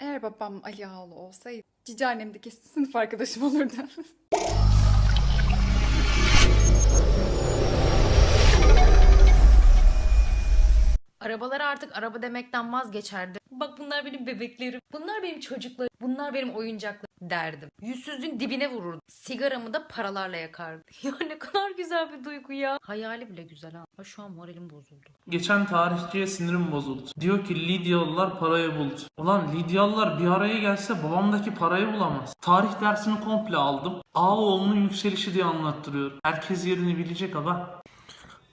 Eğer babam Ali Ağaoğlu olsaydı cici annem de kesin sınıf arkadaşım olurdu. Arabalara artık araba demekten vazgeçerdi. Bak bunlar benim bebeklerim. Bunlar benim çocuklarım. Bunlar benim oyuncaklarım derdim. Yüzsüzlüğün dibine vururdum. Sigaramı da paralarla yakardım. Ya ne kadar güzel bir duygu ya. Hayali bile güzel ha. Ha şu an moralim bozuldu. Geçen tarihçiye sinirim bozuldu. Diyor ki Lidyalılar parayı buldu. Ulan Lidyalılar bir araya gelse babamdaki parayı bulamaz. Tarih dersini komple aldım. Ağaoğlu'nun yükselişi diye anlattırıyor. Herkes yerini bilecek aga.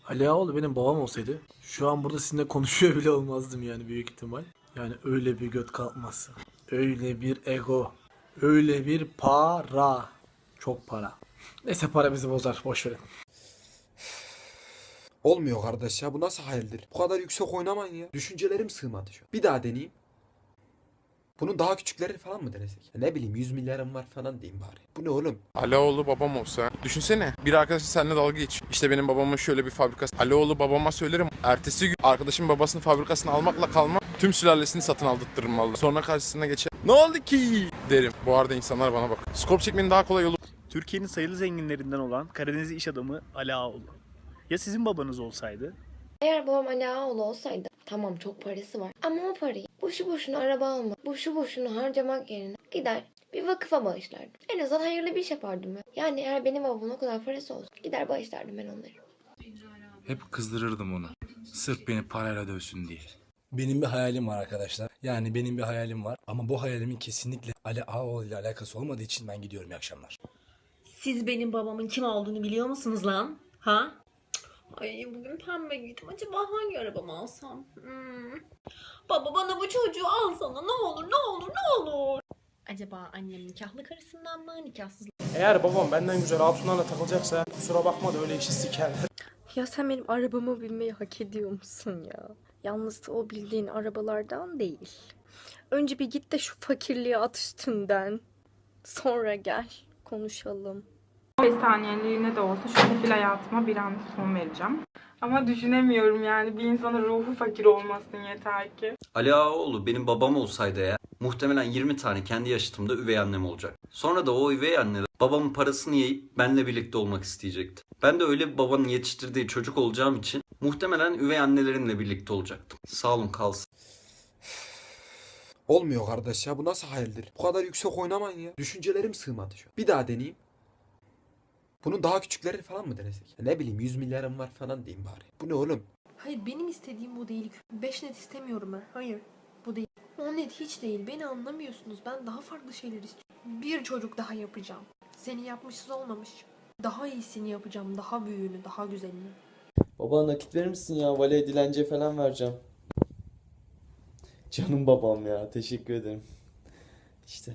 Ali Ağaoğlu benim babam olsaydı şu an burada sizinle konuşuyor bile olmazdım yani büyük ihtimal. Yani öyle bir göt kalkması. Öyle bir ego. Öyle bir para. Çok para. Neyse para bizi bozar. Boş verin. Olmuyor kardeş ya bu nasıl hayaldir? Bu kadar yüksek oynamayın ya. Düşüncelerim sığmadı şu an. Bir daha deneyeyim. Bunun daha küçükleri falan mı denesek? Ya ne bileyim 100 milyarım var falan diyeyim bari. Bu ne oğlum? Aloğlu babam olsa. Düşünsene bir arkadaşın seninle dalga geç. İşte benim babamın şöyle bir fabrikası. Aloğlu babama söylerim. Ertesi gün arkadaşım babasının fabrikasını almakla kalma. Tüm sülalesini satın aldırtırım valla. Sonra karşısına geçer. Ne oldu ki? Derim. Bu arada insanlar bana bak. Skor çekmenin daha kolay yolu. Türkiye'nin sayılı zenginlerinden olan Karadeniz iş adamı Ali Ağaoğlu. Ya sizin babanız olsaydı? Eğer babam Ali Ağaoğlu olsaydı tamam çok parası var ama o parayı boşu boşuna araba almak, boşu boşuna harcamak yerine gider bir vakıfa bağışlardım. En azından hayırlı bir iş yapardım ben. Yani eğer benim babamın o kadar parası olsa gider bağışlardım ben onları. Hep kızdırırdım onu. Sırf beni parayla dövsün diye. Benim bir hayalim var arkadaşlar. Yani benim bir hayalim var. Ama bu hayalimin kesinlikle Ali Ağaoğlu ile alakası olmadığı için ben gidiyorum. İyi akşamlar. Siz benim babamın kim olduğunu biliyor musunuz lan? Ha? Ay bugün pembe giydim. Acaba hangi arabamı alsam? Hmm. Baba bana bu çocuğu alsana ne olur ne olur ne olur. Acaba annem nikahlı karısından mı nikahsız? Eğer babam benden güzel hatunlarla takılacaksa kusura bakma da öyle işi sikerler. Ya sen benim arabama binmeyi hak ediyor musun ya? Yalnız o bildiğin arabalardan değil. Önce bir git de şu fakirliği at üstünden. Sonra gel konuşalım. 5 saniyeliğine de olsa şu sefil hayatıma bir an son vereceğim. Ama düşünemiyorum yani bir insanın ruhu fakir olmasın yeter ki. Ali Ağaoğlu benim babam olsaydı eğer muhtemelen 20 tane kendi yaşıtımda üvey annem olacak. Sonra da o üvey anneler babamın parasını yiyip benimle birlikte olmak isteyecekti. Ben de öyle bir babanın yetiştirdiği çocuk olacağım için muhtemelen üvey annelerimle birlikte olacaktım. Sağ olun kalsın. Olmuyor kardeş ya bu nasıl hayaldir? Bu kadar yüksek oynamayın ya. Düşüncelerim sığmadı şu an. Bir daha deneyeyim. Bunun daha küçükleri falan mı denesek? Ne bileyim 100 milyarım var falan diyeyim bari. Bu ne oğlum? Hayır benim istediğim bu değil. 5 net istemiyorum ben. Hayır bu değil. 10 net hiç değil. Beni anlamıyorsunuz. Ben daha farklı şeyler istiyorum. Bir çocuk daha yapacağım. Seni yapmışsız olmamış. Daha iyisini yapacağım. Daha büyüğünü, daha güzelini. Baba nakit verir misin ya? Vale dilenciye falan vereceğim. Canım babam ya. Teşekkür ederim. İşte